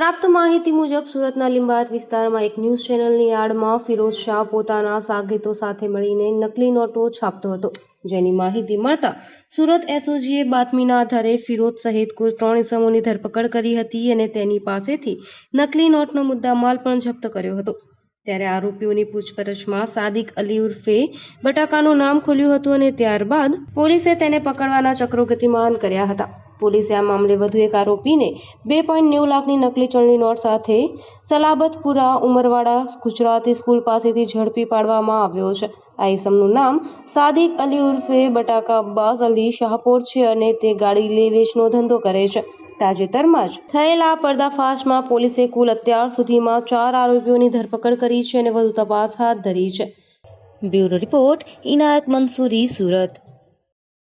પ્રાપ્ત માહિતી મુજબ સુરતના લિંબાયત વિસ્તારમાં એક ન્યૂઝ ચેનલની આડમાં ફિરોઝ શાહ પોતાના સાગરીતો સાથે મળીને નકલી નોટો છાપતો હતો. જેની માહિતી મળતા સુરત એસઓજીએ બાતમીના આધારે ફિરોઝ સહિત કુલ ત્રણ ઇસમોની ધરપકડ કરી હતી અને તેની પાસેથી નકલી નોટનો મુદ્દામાલ પણ જપ્ત કર્યો હતો. ત્યારે આરોપીઓની પૂછપરછમાં સાદિક અલી ઉર્ફે બટાકાનું નામ ખોલ્યું હતું અને ત્યારબાદ પોલીસે તેને પકડવાના ચક્રો ગતિમાન કર્યા હતા. પોલીસે આ મામલે વધુ એક આરોપીને બે પોઈન્ટ નેવું લાખની નકલી ચલણી નોટ સાથે સલાબતપુરા, ઉમરવાડા, ગુજરાતી સ્કૂલ પાસેથી ઝડપી પાડવામાં આવ્યો છે. આ ઇસમનું નામ સાદિક અલી ઉર્ફે બટાકા અબ્બાસ અલી શાહપોર છે અને તે ગાડી લે વેચનો ધંધો કરે છે. તાજેતરમાં જ થયેલા પર્દાફાશમાં પોલીસે કુલ અત્યાર સુધીમાં ચાર આરોપીઓની ધરપકડ કરી છે અને વધુ તપાસ હાથ ધરી છે. Bureau report, Inayat Mansuri, Surat.